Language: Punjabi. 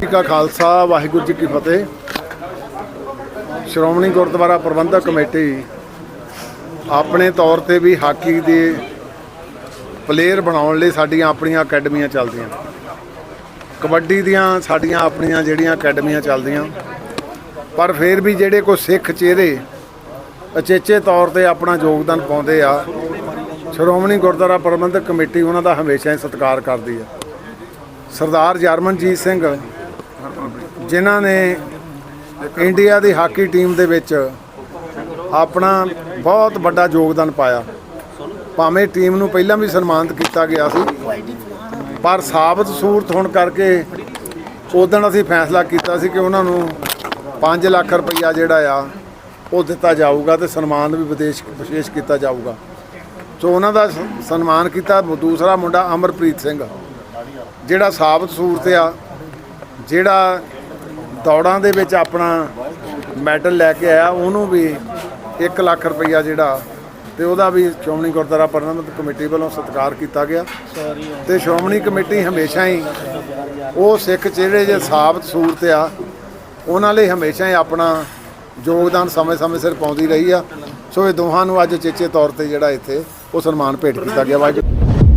ਜੀ ਕਾ ਖਾਲਸਾ, ਵਾਹਿਗੁਰੂ ਜੀ ਕੀ ਫਤਿਹ। ਸ਼੍ਰੋਮਣੀ ਗੁਰਦੁਆਰਾ ਪ੍ਰਬੰਧਕ ਕਮੇਟੀ ਆਪਣੇ ਤੌਰ ਤੇ ਵੀ ਹਾਕੀ ਦੇ ਪਲੇਅਰ ਬਣਾਉਣ ਲਈ ਸਾਡੀਆਂ ਆਪਣੀਆਂ ਅਕੈਡਮੀਆਂ ਚੱਲਦੀਆਂ। ਕਬੱਡੀ ਦੀਆਂ ਸਾਡੀਆਂ ਆਪਣੀਆਂ ਜਿਹੜੀਆਂ ਅਕੈਡਮੀਆਂ ਚੱਲਦੀਆਂ। ਪਰ ਫਿਰ ਵੀ ਜਿਹੜੇ ਕੋਈ ਸਿੱਖ ਚਿਹਰੇ ਅਚੇਚੇ ਤੌਰ ਤੇ ਆਪਣਾ ਯੋਗਦਾਨ ਪਾਉਂਦੇ ਆ, ਸ਼੍ਰੋਮਣੀ ਗੁਰਦੁਆਰਾ ਪ੍ਰਬੰਧਕ ਕਮੇਟੀ ਉਹਨਾਂ ਦਾ ਹਮੇਸ਼ਾ ਹੀ ਸਤਿਕਾਰ ਕਰਦੀ ਹੈ ਸਰਦਾਰ ਜਰਮਨਜੀਤ ਸਿੰਘ ਜਿਨ੍ਹਾਂ ਨੇ ਇੰਡੀਆ ਦੀ ਹਾਕੀ ਟੀਮ ਦੇ ਵਿੱਚ ਆਪਣਾ ਬਹੁਤ ਵੱਡਾ ਯੋਗਦਾਨ ਪਾਇਆ। ਭਾਵੇਂ ਟੀਮ ਨੂੰ ਪਹਿਲਾਂ ਵੀ ਸਨਮਾਨਿਤ ਕੀਤਾ ਗਿਆ ਸੀ, ਪਰ ਸਾਬਤ ਸੂਰਤ ਹੋਣ ਕਰਕੇ ਉਦੋਂ ਅਸੀਂ ਫੈਸਲਾ ਕੀਤਾ ਸੀ ਕਿ ਉਹਨਾਂ ਨੂੰ 5 ਲੱਖ ਰੁਪਈਆ ਜਿਹੜਾ ਆ, ਉਹ ਦਿੱਤਾ ਜਾਊਗਾ ਤੇ ਸਨਮਾਨ ਵੀ ਵਿਦੇਸ਼ ਵਿਸ਼ੇਸ਼ ਕੀਤਾ ਜਾਊਗਾ। ਸੋ ਉਹਨਾਂ ਦਾ ਸਨਮਾਨ ਕੀਤਾ ਦੂਸਰਾ ਮੁੰਡਾ ਅਮਰਪ੍ਰੀਤ ਸਿੰਘ, ਜਿਹੜਾ ਸਾਬਤ ਸੂਰਤ ਆ। ਜਿਹੜਾ ਦੌੜਾਂ ਦੇ ਵਿੱਚ ਆਪਣਾ ਮੈਡਲ ਲੈ ਕੇ ਆਇਆ, ਉਹਨੂੰ ਵੀ 1 ਲੱਖ ਰੁਪਈਆ ਜਿਹੜਾ ਤੇ ਉਹਦਾ ਵੀ ਸ਼੍ਰੋਮਣੀ ਗੁਰਦੁਆਰਾ ਪ੍ਰਬੰਧਕ ਕਮੇਟੀ ਵੱਲੋਂ ਸਤਿਕਾਰ ਕੀਤਾ ਗਿਆ। ਤੇ ਸ਼੍ਰੋਮਣੀ ਕਮੇਟੀ ਹਮੇਸ਼ਾ ਹੀ ਉਹ ਸਿੱਖ ਜਿਹੜੇ ਜੇ ਸਾਬਤ ਸੂਰਤ ਆ, ਉਹਨਾਂ ਲਈ ਹਮੇਸ਼ਾ ਹੀ ਆਪਣਾ ਯੋਗਦਾਨ ਸਮੇਂ-ਸਮੇਂ ਸਿਰ ਪਾਉਂਦੀ ਰਹੀ ਆ। ਸੋ ਇਹ ਦੋਹਾਂ ਨੂੰ ਅੱਜ ਚੇਚੇ ਤੌਰ ਤੇ ਜਿਹੜਾ ਇੱਥੇ ਉਹ ਸਨਮਾਨ ਭੇਟ ਕੀਤਾ ਗਿਆ। ਵਾਹਿਗੁਰੂ।